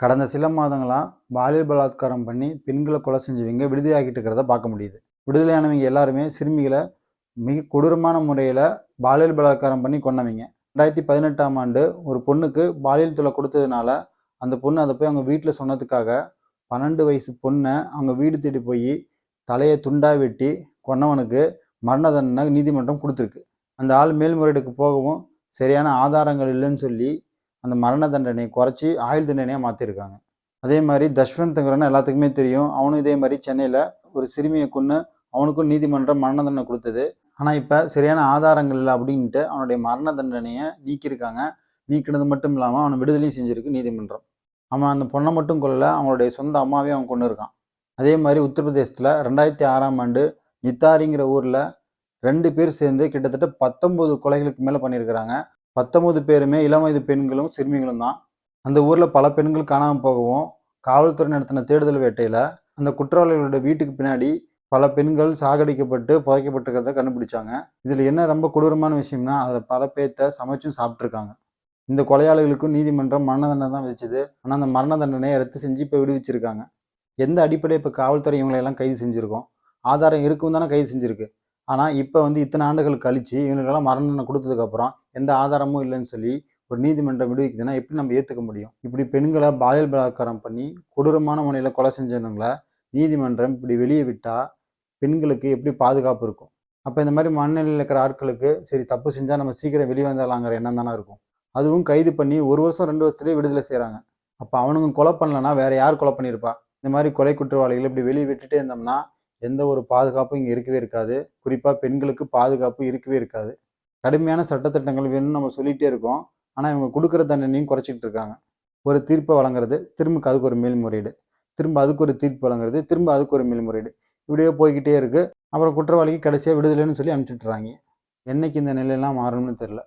கடந்த சில மாதங்களாக பாலியல் பலாத்காரம் பண்ணி பெண்களை கொலை செஞ்சவங்க விடுதலையாகிட்டு இருக்கிறத பார்க்க முடியுது. விடுதலையானவங்க எல்லாருமே சிறுமிகளை மிக கொடூரமான முறையில் பாலியல் பலாத்காரம் பண்ணி கொண்டவங்க ரெண்டாயிரத்தி பதினெட்டாம் ஆண்டு ஒரு பொண்ணுக்கு பாலியல் தொலை கொடுத்ததுனால அந்த பொண்ணு அதை போய் அவங்க வீட்டில் சொன்னதுக்காக பன்னெண்டு வயசு பொண்ணை அவங்க வீடு தேடி போய் தலையை துண்டா வெட்டி கொன்னவனுக்கு மரண தண்டனை நீதிமன்றம் கொடுத்துருக்கு. அந்த ஆள் மேல்முறையீடுக்கு போகவும் சரியான ஆதாரங்கள் இல்லைன்னு சொல்லி அந்த மரண தண்டனையை குறைச்சி ஆயுள் தண்டனையாக மாற்றிருக்காங்க அதே மாதிரி தஷ்வந்த்ங்கிறன்னு எல்லாத்துக்குமே தெரியும். அவனும் இதே மாதிரி சென்னையில் ஒரு சிறுமியை கொன்று அவனுக்கும் நீதிமன்றம் மரண தண்டனை கொடுத்தது. ஆனால் இப்போ சரியான ஆதாரங்கள் இல்லை அப்படின்ட்டு அவனுடைய மரண தண்டனையை நீக்கியிருக்காங்க. நீக்கினது மட்டும் இல்லாமல் அவனை விடுதலையும் செஞ்சிருக்கு நீதிமன்றம். அவன் அந்த பொண்ணை மட்டும் கொல்லல அவனுடைய சொந்த அம்மாவே அவன் கொண்டு இருக்கான் அதே மாதிரி உத்தரப்பிரதேசத்தில் ரெண்டாயிரத்தி ஆறாம் ஆண்டு நித்தாரிங்கிற ஊரில் ரெண்டு பேர் சேர்ந்து கிட்டத்தட்ட பத்தொன்பது கொலைகளுக்கு மேலே பண்ணியிருக்கிறாங்க. பத்தொன்பது பேருமே இளம் வயது பெண்களும் சிறுமிகளும் தான். அந்த ஊரில் பல பெண்கள் காணாமல் போகவும் காவல்துறை நடத்தின தேடுதல் வேட்டையில் அந்த குற்றவாளிகளோட வீட்டுக்கு பின்னாடி பல பெண்கள் சாகடிக்கப்பட்டு புதைக்கப்பட்டிருக்கிறத கண்டுபிடிச்சாங்க. இதில் என்ன ரொம்ப கொடூரமான விஷயம்னா அதில் பல பேர்த்த சமைச்சும் சாப்பிட்ருக்காங்க இந்த கொலையாளிகளுக்கும் நீதிமன்றம் மரண தண்டனை தான் விதிச்சது. ஆனால் அந்த மரண தண்டனையை ரத்து செஞ்சு இப்போ விடுவிச்சிருக்காங்க. எந்த அடிப்படை இப்போ காவல்துறை இவங்களையெல்லாம் கைது செஞ்சுருக்கோம்? ஆதாரம் இருக்கும் தானே கைது செஞ்சுருக்கு. ஆனால் இப்போ வந்து இத்தனை ஆண்டுகள் கழிச்சு இவங்களுக்கெல்லாம் மரண தண்டனை கொடுத்ததுக்கப்புறம் எந்த ஆதாரமும் இல்லைன்னு சொல்லி ஒரு நீதிமன்றம் விடுவிக்குதுன்னா எப்படி நம்ம ஏற்றுக்க முடியும்? இப்படி பெண்களை பாலியல் பலாத்காரம் பண்ணி கொடூரமான முறையில் கொலை செஞ்சவங்களை நீதிமன்றம் இப்படி வெளியே விட்டால் பெண்களுக்கு எப்படி பாதுகாப்பு இருக்கும்? அப்போ இந்த மாதிரி மனநிலையில் இருக்கிற ஆட்களுக்கு சரி தப்பு செஞ்சால் நம்ம சீக்கிரம் வெளியே வந்துடலாங்கிற எண்ணம் தானே இருக்கும். அதுவும் கைது பண்ணி ஒரு வருஷம் ரெண்டு வருஷத்துலேயே விடுதலை செய்கிறாங்க அப்போ அவனுங்க கொலை பண்ணலன்னா வேற யார் கொலை பண்ணியிருப்பா? இந்த மாதிரி கொலை குற்றவாளிகள் இப்படி வெளியே விட்டுட்டே இருந்தோம்னா எந்த ஒரு பாதுகாப்பும் இங்கே இருக்கவே இருக்காது. குறிப்பாக பெண்களுக்கு பாதுகாப்பு இருக்கவே இருக்காது. கடுமையான சட்டத்திட்டங்கள் வேணும்னு நம்ம சொல்லிகிட்டே இருக்கோம். ஆனால் இவங்க கொடுக்குற தண்டனையும் குறைச்சிக்கிட்டு இருக்காங்க. ஒரு தீர்ப்பை வழங்குறது திரும்ப அதுக்கு ஒரு மேல்முறையீடு. திரும்ப அதுக்கு ஒரு தீர்ப்பு வழங்குறது திரும்ப அதுக்கு ஒரு மேல்முறையீடு. இப்படியே போய்கிட்டே இருக்குது அப்புறம் குற்றவாளிக்கு கடைசியாக விடுதலைன்னு சொல்லி அனுப்பிச்சுட்றாங்க என்னைக்கு இந்த நிலையெல்லாம் மாறணும்னு தெரில